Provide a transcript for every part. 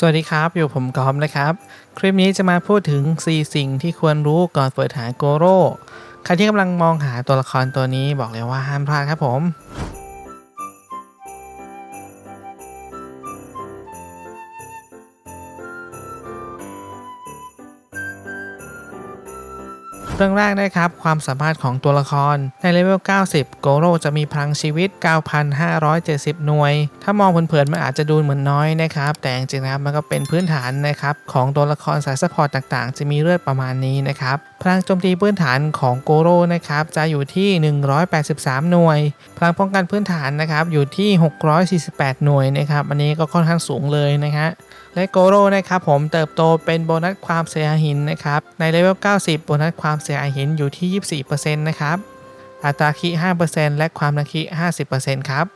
สวัสดีครับ อยู่ผมกอมนะครับ คลิปนี้จะมาพูดถึง 4 สิ่งที่ควรรู้ก่อนเปิดหาโกโร่ใครที่กำลังมองหาตัวละครตัวนี้บอกเลยว่าห้ามพลาดครับผม เรื่องแรกนะครับ ความสามารถของตัวละคร ในเลเวล 90 โกโร่จะมีพลังชีวิต 9,570 หน่วย ถ้ามองเผินๆมันอาจจะดูเหมือนน้อยนะครับ แต่จริงๆนะครับมันก็เป็นพื้นฐานนะครับ ของตัวละครสายสปอร์ตต่างๆ จะมีเลือดประมาณนี้นะครับ พลังโจมตีพื้นฐานของโกโร่นะครับ จะอยู่ที่ 183 หน่วย พลังป้องกันพื้นฐานนะครับ อยู่ที่ 648 หน่วยนะครับ อันนี้ก็ค่อนข้างสูงเลยนะฮะและโกโร่นะครับผมเติบโตเป็นโบนัสความเสียหินนะครับ ในเลเวล 90 โบนัสความเสียหายหินอยู่ที่ 24%นะครับ อัตราคิ 5%และความนาคิ 50%ครับ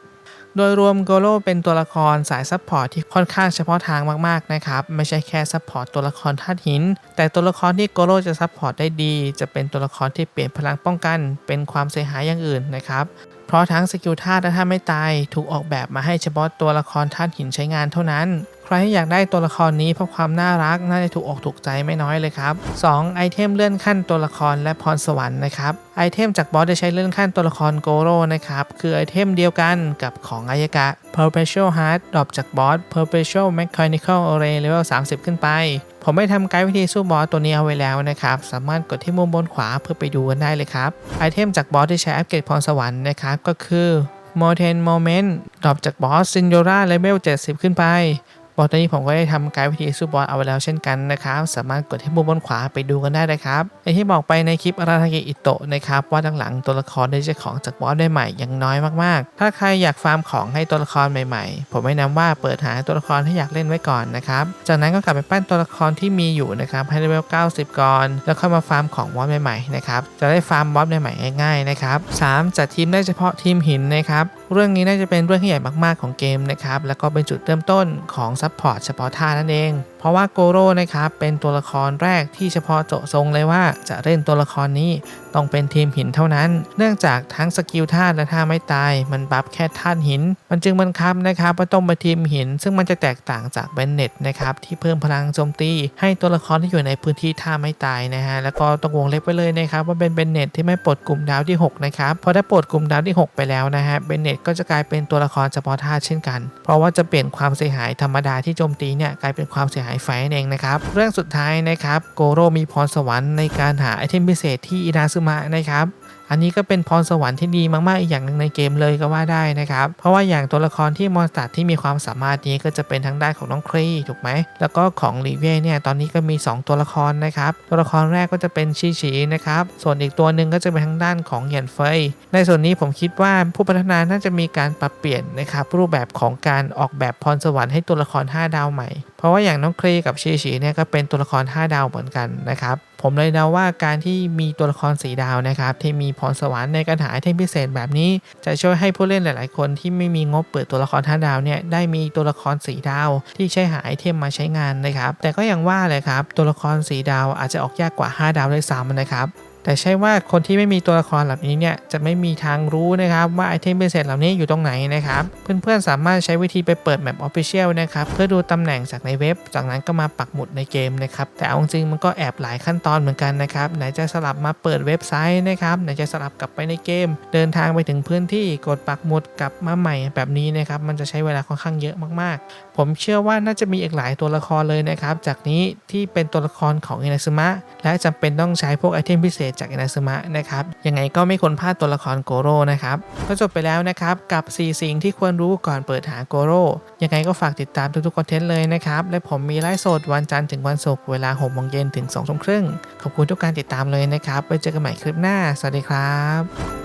โดยรวมโกโร่เป็นตัวละครสายซัพพอร์ตที่ค่อนข้างเฉพาะทางมากๆนะครับ ไม่ใช่แค่ซัพพอร์ตตัวละครธาตุหิน แต่ตัวละครที่โกโร่จะซัพพอร์ตได้ดี จะเป็นตัวละครที่เปลี่ยนพลังป้องกัน เป็นความเสียหายอย่างอื่นนะครับเพราะทั้งสกิลธาตุและธาตุไม่ตายถูกออกแบบมาให้เฉพาะตัวละครธาตุหินใช้งานเท่านั้น รที่อยากได้ตัวละครนี้เพราะความน่ารักน่าจะถูกอกถูกใจไม่น้อยเลยครับ 2. ไอเทมเลื่อนขั้นตัวละครและพรสวรรค์นะครับไอเทมจากบอสจะใช้เลื่อนขั้นตัวละครโกโร่นะครับคือไอเทมเดียวกันกับของอายกะ Perpetual Heart ดรอปจากบอส Perpetual Mechanical Array Level 30 ขึ้นไป ผมไม่ทำไกด์วิธีสู้บอสตัวนี้เอาไว้แล้วนะครับ สามารถกดที่มุมบนขวาเพื่อไปดูกันได้เลยครับ ไอเทมจากบอสที่ใช้อัปเกรดพรสวรรค์นะครับก็คือ m o r t e n Moment ดรอปจากบอส s i n d o r a Level 70 ขึ้นไป บอสตัวนี้ผมก็ได้ทำไกด์วิธีสู้บอสเอาไว้แล้วเช่นกันนะครับ สามารถกดที่มุมบนขวาไปดูกันได้เลยครับอย่างที่บอกไปในคลิปอาราทาเกอิโตะนะครับว่าหลังๆตัวละครได้เจ้าของจากบอสได้ใหม่อย่างน้อยมากๆ ถ้าใครอยากฟาร์มของให้ตัวละครใหม่ๆ ผมแนะนำว่าเปิดหาตัวละครที่อยากเล่นไว้ก่อนนะครับจากนั้นก็กลับไปปั้นตัวละครที่มีอยู่นะครับให้เลเวล 90 ก่อน แล้วค่อยมาฟาร์มของบอสใหม่ๆนะครับจะได้ฟาร์มบอสใหม่ๆง่ายๆนะครับ 3. จัดทีมได้เฉพาะทีมหินนะครับ เรื่องนี้น่าจะเป็นเรื่องที่ใหญ่มากๆของเกมนะครับ แล้วก็เป็นจุดเริ่มต้นของซัพพอร์ตเฉพาะท่านั่นเอง เพราะว่าโกโร่นะครับเป็นตัวละครแรกที่เฉพาะเจาะจงเลยว่าจะเล่นตัวละครนี้ต้องเป็นทีมหินเท่านั้น เนื่องจากทั้งสกิลธาตุและท่าไม่ตาย มันบัฟแค่ธาตุหิน มันจึงบังคับนะครับว่าต้องเป็นทีมหิน ซึ่งมันจะแตกต่างจากเบนเน็ตนะครับที่เพิ่มพลังโจมตี ให้ตัวละครที่อยู่ในพื้นที่ท่าไม่ตายนะฮะแล้วก็ต้องวงเล็บไปเลยนะครับว่าเป็นเบนเน็ตที่ไม่ปลดกลุ่มดาวที่ 6 นะครับเพราะถ้าปลดกลุ่มดาวที่ 6 ไปแล้วนะฮะเบนเน็ตก็จะกลายเป็นตัวละครเฉพาะท่าตุเช่นกัน เพราะว่าจะเปลี่ยนความเสียหายธรรมดาที่โจมตีเนี่ยกลายเป็นความเสียหายไฟเองนะครับ เรื่องสุดท้ายนะครับโกโรมีพรสวรรค์ในการหาไอเทมพิเศษที่อินาซึมะนะครับอันนี้ก็เป็นพรสวรรค์ที่ดีมาก ๆ อีกอย่างหนึ่งในเกมเลยก็ว่าได้นะครับ เพราะว่าอย่างตัวละครที่มอนสเตอร์ที่มีความสามารถนี้ก็จะเป็นทั้งด้านของน้องครีถูกไหม แล้วก็ของลีเว่เนี่ยตอนนี้ก็มี 2 ตัวละครนะครับ ตัวละครแรกก็จะเป็นชีชีนะครับ ส่วนอีกตัวหนึ่งก็จะเป็นทางด้านของเหยียนเฟย ในส่วนนี้ผมคิดว่าผู้พัฒนาน่าจะมีการปรับเปลี่ยนนะครับรูปแบบของการออกแบบพรสวรรค์ให้ตัวละคร 5 ดาวใหม่ เพราะว่าอย่างน้องครีกับชีชีเนี่ยก็เป็นตัวละคร 5 ดาวเหมือนกันนะครับ ผมเลยเดาว่าการที่มีตัวละครสีดาวนะครับที่มีพรสวรรค์ในการหาไอเทมพิเศษแบบนี้ จะช่วยให้ผู้เล่นหลาย ๆ คนที่ไม่มีงบเปิดตัวละคร 5 ดาวเนี่ยได้มีตัวละครสีดาว ที่ใช้หาไอเทมมาใช้งานนะครับ แต่ก็ยังว่าเลยครับตัวละครสีดาวอาจจะออกยากกว่า 5 ดาวด้วยซ้ำนะครับ แต่ใช่ว่าคนที่ไม่มีตัวละครเหล่านี้เนี่ยจะไม่มีทางรู้นะครับว่าไอเทมพิเศษเหล่านี้อยู่ตรงไหนนะครับเพื่อนๆสามารถใช้วิธีไปเปิดแมปออฟฟิเชียลนะครับเพื่อดูตำแหน่งจากในเว็บ จากนั้นก็มาปักหมุดในเกมนะครับแต่เอาจริงมันก็แอบหลายขั้นตอนเหมือนกันนะครับไหนจะสลับมาเปิดเว็บไซต์นะครับไหนจะสลับกลับไปในเกม เดินทางไปถึงพื้นที่กดปักหมุดกลับมาใหม่แบบนี้นะครับมันจะใช้เวลาค่อนข้างเยอะมากๆ ผมเชื่อว่าน่าจะมีอีกหลายตัวละครเลยนะครับจากนี้ที่เป็นตัวละครของอินาซึมะและจำเป็นต้องใช้พวกไอเทมพิเศษจากอินาซึมะนะครับยังไงก็ไม่ควรพลาดตัวละครโกโร่นะครับก็จบไปแล้วนะครับกับ 4 สิ่งที่ควรรู้ก่อนเปิดหาโกโร่ยังไงก็ฝากติดตามทุกๆคอนเทนต์เลยนะครับและผมมีไลฟ์สดวันจันทร์ถึงวันศุกร์เวลา6โมงเย็นถึง2ทุ่มครึ่งขอบคุณทุกการติดตามเลยนะครับไว้เจอกันใหม่คลิปหน้า สวัสดีครับ